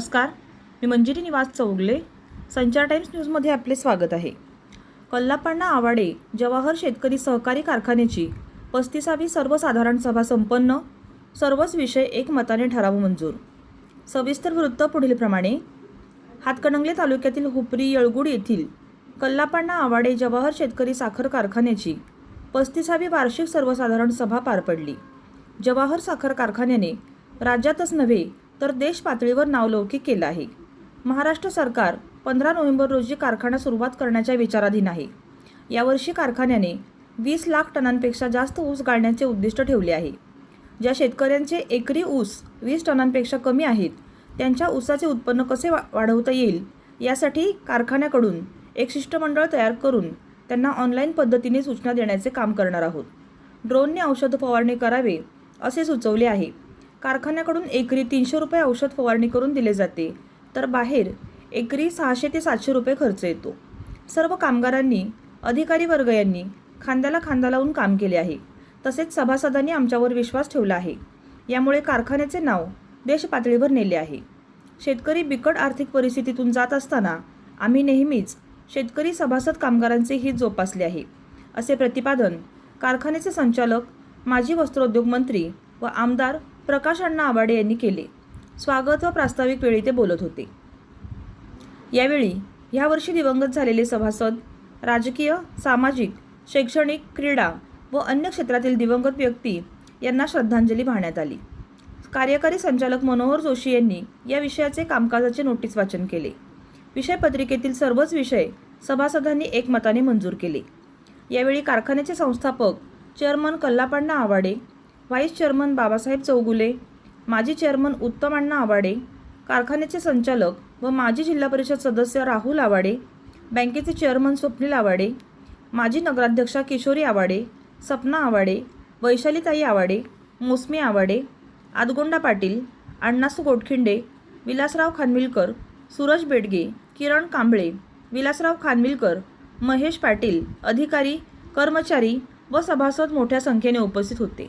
नमस्कार. मी मंजिरी निवास चौगले. संचार टाइम्स न्यूजमध्ये आपले स्वागत आहे. कल्लापण्णा आवाडे जवाहर शेतकरी सहकारी कारखान्याची पस्तीसावी सर्वसाधारण सभा संपन्न सर्वच विषय एकमताने ठराव मंजूर. सविस्तर वृत्त पुढीलप्रमाणे हातकणंगले तालुक्यातील हुपरी यळगुड येथील कल्लापण्णा आवाडे जवाहर शेतकरी साखर कारखान्याची पस्तीसावी वार्षिक सर्वसाधारण सभा पार पडली. जवाहर साखर कारखान्याने राज्यातच नव्हे तर देश पातळीवर नावलौकिक केलं आहे. महाराष्ट्र सरकार पंधरा नोव्हेंबर रोजी कारखाना सुरुवात करण्याच्या विचाराधीन आहे. यावर्षी कारखान्याने वीस लाख टनांपेक्षा जास्त ऊस गाळण्याचे उद्दिष्ट ठेवले आहे. ज्या शेतकऱ्यांचे एकरी ऊस वीस टनांपेक्षा कमी आहेत त्यांच्या ऊसाचे उत्पन्न कसे वा वाढवता येईल यासाठी कारखान्याकडून एक शिष्टमंडळ तयार करून त्यांना ऑनलाईन पद्धतीने सूचना देण्याचे काम करणार आहोत. ड्रोनने औषध फवारणी करावे असे सुचवले आहे. कारखान्याकडून एकरी तीनशे रुपये औषध फवारणी करून दिले जाते. तर बाहेर एकरी सहाशे ते सातशे रुपये खर्च येतो. सर्व कामगारांनी अधिकारी वर्ग यांनी खांद्याला खांदा लावून काम केले आहे. तसेच सभासदांनी आमच्यावर विश्वास ठेवला आहे. यामुळे कारखान्याचे नाव देशपातळीवर नेले आहे. शेतकरी बिकट आर्थिक परिस्थितीतून जात असताना आम्ही नेहमीच शेतकरी सभासद कामगारांचे हित जोपासले आहे. असे प्रतिपादन कारखान्याचे संचालक माजी वस्त्रोद्योग मंत्री व आमदार प्रकाश अण्णा आवाडे यांनी केले. स्वागत व प्रास्ताविक वेळी ते बोलत होते. यावेळी यावर्षी दिवंगत झालेले सभासद राजकीय सामाजिक शैक्षणिक क्रीडा व अन्य क्षेत्रातील दिवंगत व्यक्ती यांना श्रद्धांजली वाहण्यात आली. कार्यकारी संचालक मनोहर जोशी यांनी या विषयाचे कामकाजाचे नोटीस वाचन केले. विषयपत्रिकेतील सर्वच विषय सभासदांनी एकमताने मंजूर केले. यावेळी कारखान्याचे संस्थापक chairman Kallapanda Awade vice chairman Babasaheb Chougule माजी चेअरमन उत्तम अण्णा आवाडे कारखान्याचे संचालक व माजी जिल्हा परिषद सदस्य राहुल आवाडे बँकेचे चेअरमन स्वप्नील आवाडे माजी नगराध्यक्षा किशोरी आवाडे सपना आवाडे वैशालीताई आवाडे मोसमी आवाडे आदगोंडा पाटील अण्णासू गोटखिंडे विलासराव खानविलकर सूरज बेडगे किरण कांबळे विलासराव खानविलकर महेश पाटील अधिकारी कर्मचारी व सभासद मोठ्या संख्येने उपस्थित होते.